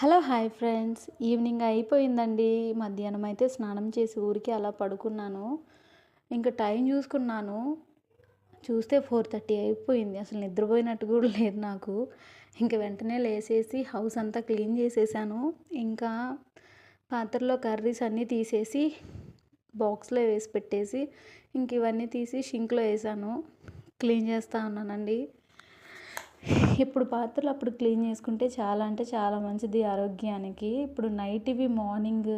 Hello hi friends. Evening అయిపోయిందండి. మధ్యాహ్నం అయితే స్నానం చేసి ఊరికి అలా పడుకున్నాను. ఇంకా టైం చూసుకున్నాను. చూస్తే ఫోర్ థర్టీ అయిపోయింది. అసలు నిద్రపోయినట్టు కూడా లేదు నాకు. ఇంకా వెంటనే లేసేసి హౌస్ అంతా క్లీన్ చేసేసాను. ఇంకా పాత్రలో కర్రీస్ అన్నీ తీసేసి బాక్స్లో వేసి పెట్టేసి ఇంక ఇవన్నీ తీసి షింక్లో వేసాను. క్లీన్ చేస్తూ ఉన్నానండి. ఇప్పుడు పాత్రలు అప్పుడు క్లీన్ చేసుకుంటే చాలా అంటే చాలా మంచిది ఆరోగ్యానికి. ఇప్పుడు నైట్వి మార్నింగ్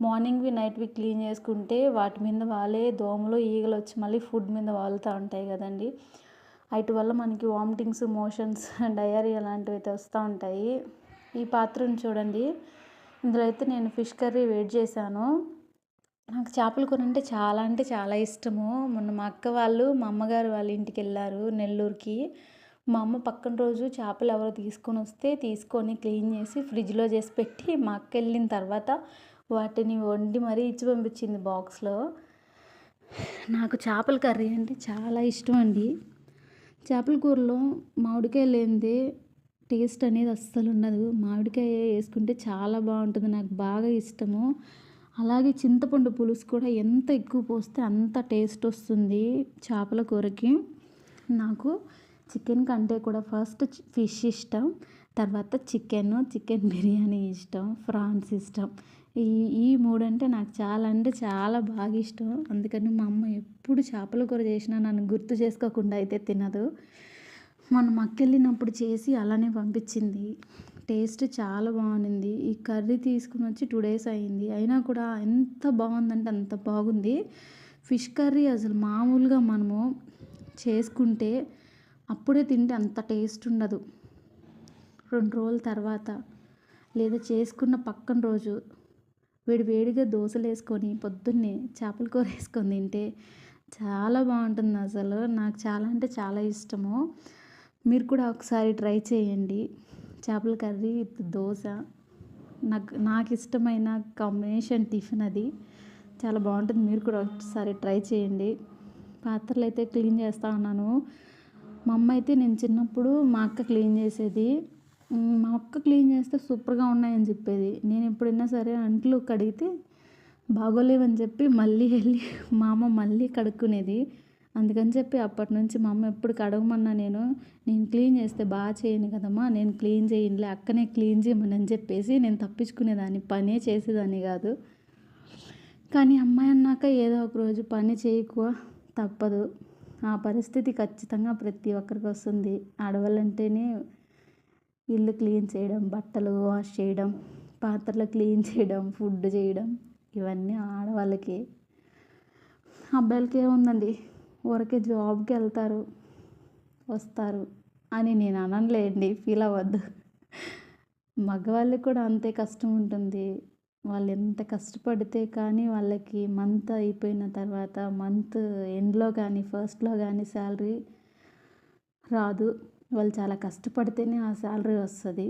మార్నింగ్వి నైట్వి క్లీన్ చేసుకుంటే వాటి మీద వాళ్ళే దోమలు ఈగలు వచ్చి మళ్ళీ ఫుడ్ మీద వాలుతూ ఉంటాయి కదండి. వాటి వల్ల మనకి వామిటింగ్స్ మోషన్స్ డయరీ అలాంటివి అయితే వస్తూ ఉంటాయి. ఈ పాత్రను చూడండి. ఇందులో అయితే నేను ఫిష్ కర్రీ వేడి చేశాను. నాకు చేపల కూర అంటే చాలా అంటే చాలా ఇష్టము. మొన్న మా అక్క వాళ్ళు మా అమ్మగారు వాళ్ళ ఇంటికి వెళ్ళారు నెల్లూరుకి. మా అమ్మ పక్కన రోజు చేపలు ఎవరో తీసుకొని వస్తే తీసుకొని క్లీన్ చేసి ఫ్రిడ్జ్లో చేసి పెట్టి మా అక్క వెళ్ళిన తర్వాత వాటిని వండి మరీ ఇచ్చి పంపించింది బాక్స్లో. నాకు చేపల కర్రీ అంటే చాలా ఇష్టం అండి. చేపల కూరలో మామిడికాయ లేనిదే టేస్ట్ అనేది అస్సలు ఉండదు. మామిడికాయ వేసుకుంటే చాలా బాగుంటుంది నాకు బాగా ఇష్టము. అలాగే చింతపండు పులుసు కూడా ఎంత ఎక్కువ పోస్తే అంత టేస్ట్ వస్తుంది చేపల కూరకి. నాకు చికెన్ కంటే కూడా ఫస్ట్ ఫిష్ ఇష్టం తర్వాత చికెన్ చికెన్ బిర్యానీ ఇష్టం ఫ్రాన్స్ ఇష్టం. ఈ ఈ మూడు అంటే నాకు చాలా అంటే చాలా బాగా ఇష్టం. అందుకని మా అమ్మ ఎప్పుడు చేపల కూర చేసినా నన్ను గుర్తు చేసుకోకుండా అయితే తినదు. మనం అక్కెళ్ళినప్పుడు చేసి అలానే పంపించింది. టేస్ట్ చాలా బాగుంది ఈ కర్రీ తీసుకుని వచ్చి టూ డేస్ అయింది. అయినా కూడా ఎంత బాగుందంటే అంత బాగుంది. ఫిష్ కర్రీ అసలు మామూలుగా మనము చేసుకుంటే అప్పుడే తింటే అంత టేస్ట్ ఉండదు. రెండు రోజుల తర్వాత లేదా చేసుకున్న పక్కన రోజు వేడి వేడిగా దోశలు వేసుకొని పొద్దున్నే చేపల కూర వేసుకొని తింటే చాలా బాగుంటుంది అసలు. నాకు చాలా అంటే చాలా ఇష్టము. మీరు కూడా ఒకసారి ట్రై చేయండి. చేపల కర్రీ విత్ దోశ. నాకు నాకు ఇష్టమైన కాంబినేషన్ టిఫిన్ అది. చాలా బాగుంటుంది. మీరు కూడా ఒకసారి ట్రై చేయండి. పాత్రలు అయితే క్లీన్ చేస్తూ ఉన్నాను. మా అమ్మ అయితే నేను చిన్నప్పుడు మా అక్క క్లీన్ చేసేది. మా అక్క క్లీన్ చేస్తే సూపర్గా ఉన్నాయని చెప్పేది. నేను ఎప్పుడైనా సరే అంట్లు కడిగితే బాగోలేవని చెప్పి మళ్ళీ వెళ్ళి మా అమ్మ మళ్ళీ కడుక్కునేది. అందుకని చెప్పి అప్పటి నుంచి మా అమ్మ ఎప్పుడు కడగమన్నా నేను నేను క్లీన్ చేస్తే బాగా చేయను కదమ్మా నేను క్లీన్ చేయండి అక్కనే క్లీన్ చేయమని అని చెప్పేసి నేను తప్పించుకునేదాన్ని. పనే చేసేదాన్ని కాదు. కానీ అమ్మాయి అన్నాక ఏదో ఒక రోజు పని చేయకు తప్పదు. ఆ పరిస్థితి ఖచ్చితంగా ప్రతి ఒక్కరికి వస్తుంది. ఆడవాళ్ళంటేనే ఇల్లు క్లీన్ చేయడం బట్టలు వాష్ చేయడం పాత్రలు క్లీన్ చేయడం ఫుడ్ చేయడం ఇవన్నీ ఆడవాళ్ళకి. అబ్బాయిలకి ఏముందండి ఊరికే జాబ్కి వెళ్తారు వస్తారు అని నేను అనలేండి ఫీల్ అవ్వద్దు. మగవాళ్ళకి కూడా అంతే కష్టం ఉంటుంది. వాళ్ళు ఎంత కష్టపడితే కానీ వాళ్ళకి మంత్ అయిపోయిన తర్వాత మంత్ ఎండ్లో కానీ ఫస్ట్లో కానీ శాలరీ రాదు. వాళ్ళు చాలా కష్టపడితేనే ఆ శాలరీ వస్తుంది.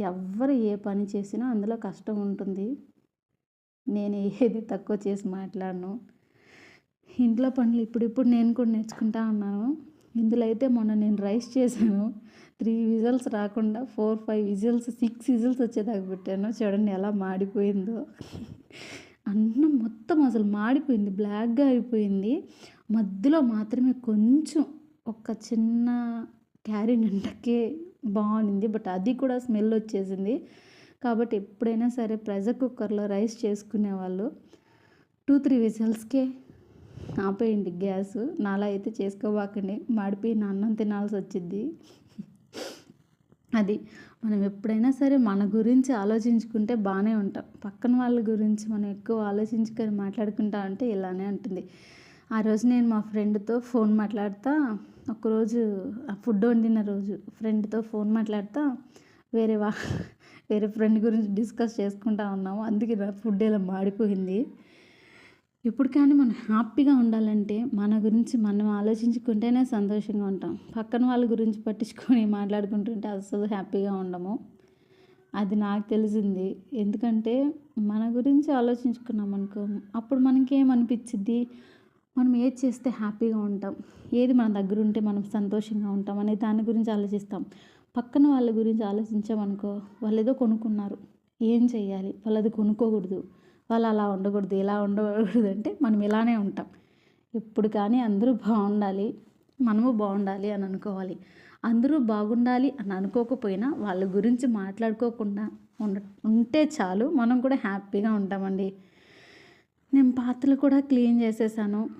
ఎవ్వరు ఏ పని చేసినా అందులో కష్టం ఉంటుంది. నేను ఏది తక్కువ చేసి మాట్లాడను. ఇంట్లో పనులు ఇప్పుడిప్పుడు నేను కూడా నేర్చుకుంటా ఉన్నాను. ఇందులో అయితే మొన్న నేను రైస్ చేశాను. త్రీ విజిల్స్ రాకుండా four five whistles six whistles వచ్చేదాకా పెట్టాను. చూడండి ఎలా మాడిపోయిందో. అన్నం మొత్తం అసలు మాడిపోయింది బ్లాక్గా అయిపోయింది. మధ్యలో మాత్రమే కొంచెం ఒక చిన్న క్యారీ నిండకే బాగుంది బట్ అది కూడా స్మెల్ వచ్చేసింది. కాబట్టి ఎప్పుడైనా సరే ప్రెషర్ కుక్కర్లో రైస్ చేసుకునే వాళ్ళు టూ త్రీ విజిల్స్కే ఆపేయండి గ్యాస్. నాలా అయితే చేసుకోబాకండి. మాడిపోయిన అన్నం తినాల్సి వచ్చింది అది. మనం ఎప్పుడైనా సరే మన గురించి ఆలోచించుకుంటే బాగానే ఉంటాం. పక్కన వాళ్ళ గురించి మనం ఎక్కువ ఆలోచించుకొని మాట్లాడుకుంటా అంటే ఇలానే ఉంటుంది. ఆ రోజు నేను మా ఫ్రెండ్తో ఫోన్ మాట్లాడుతా ఒకరోజు ఫుడ్ వండిన రోజు ఫ్రెండ్తో ఫోన్ మాట్లాడుతా వేరే వా వేరే ఫ్రెండ్ గురించి డిస్కస్ చేసుకుంటా ఉన్నాము. అందుకే నా ఫుడ్ ఇలా మాడిపోయింది. ఇప్పుడు కానీ మనం హ్యాపీగా ఉండాలంటే మన గురించి మనం ఆలోచించుకుంటేనే సంతోషంగా ఉంటాం. పక్కన వాళ్ళ గురించి పట్టించుకొని మాట్లాడుకుంటుంటే అస్సలు హ్యాపీగా ఉండము. అది నాకు తెలిసింది. ఎందుకంటే మన గురించి ఆలోచించుకున్నాం అనుకో అప్పుడు మనకేమనిపించింది మనం ఏది చేస్తే హ్యాపీగా ఉంటాం? ఏది మన దగ్గర ఉంటే మనం సంతోషంగా ఉంటాం అనే దాని గురించి ఆలోచిస్తాం. పక్కన వాళ్ళ గురించి ఆలోచించామనుకో వాళ్ళు ఏదో కొనుక్కున్నారు. ఏం చేయాలి వాళ్ళు అది కొనుక్కోకూడదు. వాళ్ళు అలా ఉండకూడదు ఇలా ఉండకూడదు అంటే మనం ఇలానే ఉంటాం. ఎప్పుడు కానీ అందరూ బాగుండాలి మనము బాగుండాలి అని అనుకోవాలి. అందరూ బాగుండాలి అని అనుకోకపోయినా వాళ్ళ గురించి మాట్లాడుకోకుండా ఉండ ఉంటే చాలు మనం కూడా హ్యాపీగా ఉంటామండి. నేను పాత్రలు కూడా క్లీన్ చేసేసాను.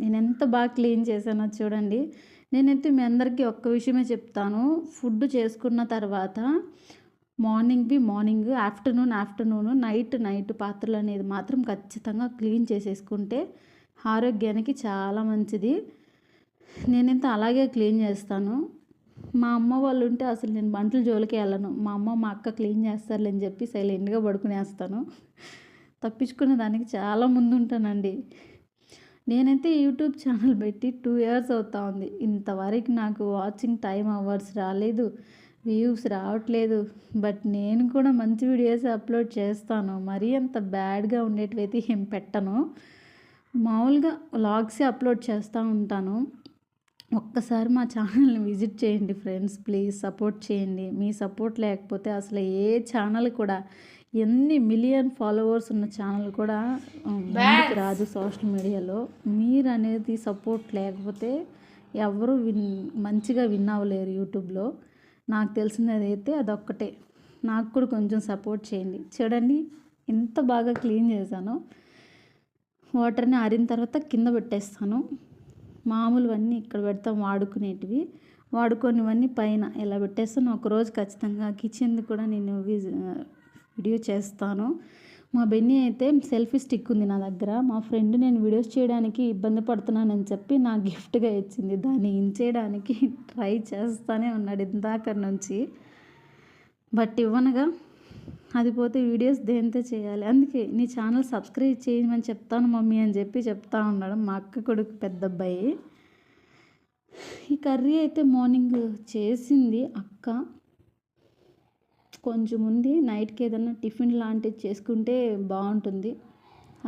నేను ఎంత బాగా క్లీన్ చేశానో చూడండి. నేనైతే మీ అందరికీ ఒక్క విషయమే చెప్తాను. ఫుడ్ చేసుకున్న తర్వాత మార్నింగ్వి morning afternoon afternoon night night పాత్రలు అనేది మాత్రం ఖచ్చితంగా క్లీన్ చేసేసుకుంటే ఆరోగ్యానికి చాలా మంచిది. నేనైతే అలాగే క్లీన్ చేస్తాను. మా అమ్మ వాళ్ళు ఉంటే అసలు నేను బంటలు జోలికి వెళ్ళను. మా అమ్మ మా అక్క క్లీన్ చేస్తారులే అని చెప్పి సైలెంట్గా పడుకునేస్తాను తప్పించుకునే దానికి చాలా ముందు ఉంటానండి. నేనైతే యూట్యూబ్ ఛానల్ పెట్టి టూ ఇయర్స్ అవుతా ఉంది. ఇంతవరకు నాకు వాచింగ్ టైం అవర్స్ రాలేదు. వ్యూస్ రావట్లేదు. బట్ నేను కూడా మంచి వీడియోస్ అప్లోడ్ చేస్తాను. మరీ అంత బ్యాడ్గా ఉండేటివైతే ఏం పెట్టను. మామూలుగా వ్లాగ్సే అప్లోడ్ చేస్తూ ఉంటాను. ఒక్కసారి మా ఛానల్ని విజిట్ చేయండి ఫ్రెండ్స్. ప్లీజ్ సపోర్ట్ చేయండి. మీ సపోర్ట్ లేకపోతే అసలు ఏ ఛానల్ కూడా ఎన్ని మిలియన్ ఫాలోవర్స్ ఉన్న ఛానల్ కూడా రాదు సోషల్ మీడియాలో. మీరు అనేది సపోర్ట్ లేకపోతే ఎవరు విన్ మంచిగా విన్ అవ్వలేరు యూట్యూబ్లో. నాకు తెలిసినది అయితే అదొక్కటే. నాకు కూడా కొంచెం సపోర్ట్ చేయండి. చూడండి ఎంత బాగా క్లీన్ చేశాను. వాటర్ని ఆరిన తర్వాత కింద పెట్టేస్తాను. మామూలువన్నీ ఇక్కడ పెడతాం వాడుకునేటివి. వాడుకోనివన్నీ పైన ఇలా పెట్టేస్తాను. ఒకరోజు ఖచ్చితంగా కిచెన్ కూడా నేను వీడియో చేస్తాను. మా బెన్నీ అయితే సెల్ఫీ స్టిక్ ఉంది నా దగ్గర. మా ఫ్రెండ్ నేను వీడియోస్ చేయడానికి ఇబ్బంది పడుతున్నానని చెప్పి నా గిఫ్ట్గా ఇచ్చింది. దాన్ని ఇంచేయడానికి ట్రై చేస్తూనే ఉన్నాడు ఇందాక నుంచి. బట్ ఇవ్వనగా అది పోతే వీడియోస్ దేంతో చేయాలి? అందుకే నీ ఛానల్ సబ్స్క్రైబ్ చేయమని చెప్తాను మమ్మీ అని చెప్పి చెప్తా ఉన్నాడు మా అక్క కొడుకు పెద్ద అబ్బాయి. ఈ కర్రీ అయితే మార్నింగ్ చేసింది అక్క. కొంచెం ఉంది. నైట్కి ఏదైనా టిఫిన్ లాంటిది చేసుకుంటే బాగుంటుంది.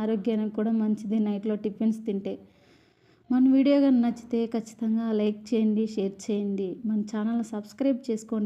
ఆరోగ్యానికి కూడా మంచిది నైట్లో టిఫిన్స్ తింటే. మన వీడియో కానీ నచ్చితే ఖచ్చితంగా లైక్ చేయండి షేర్ చేయండి. మన ఛానల్ సబ్స్క్రైబ్ చేసుకోండి.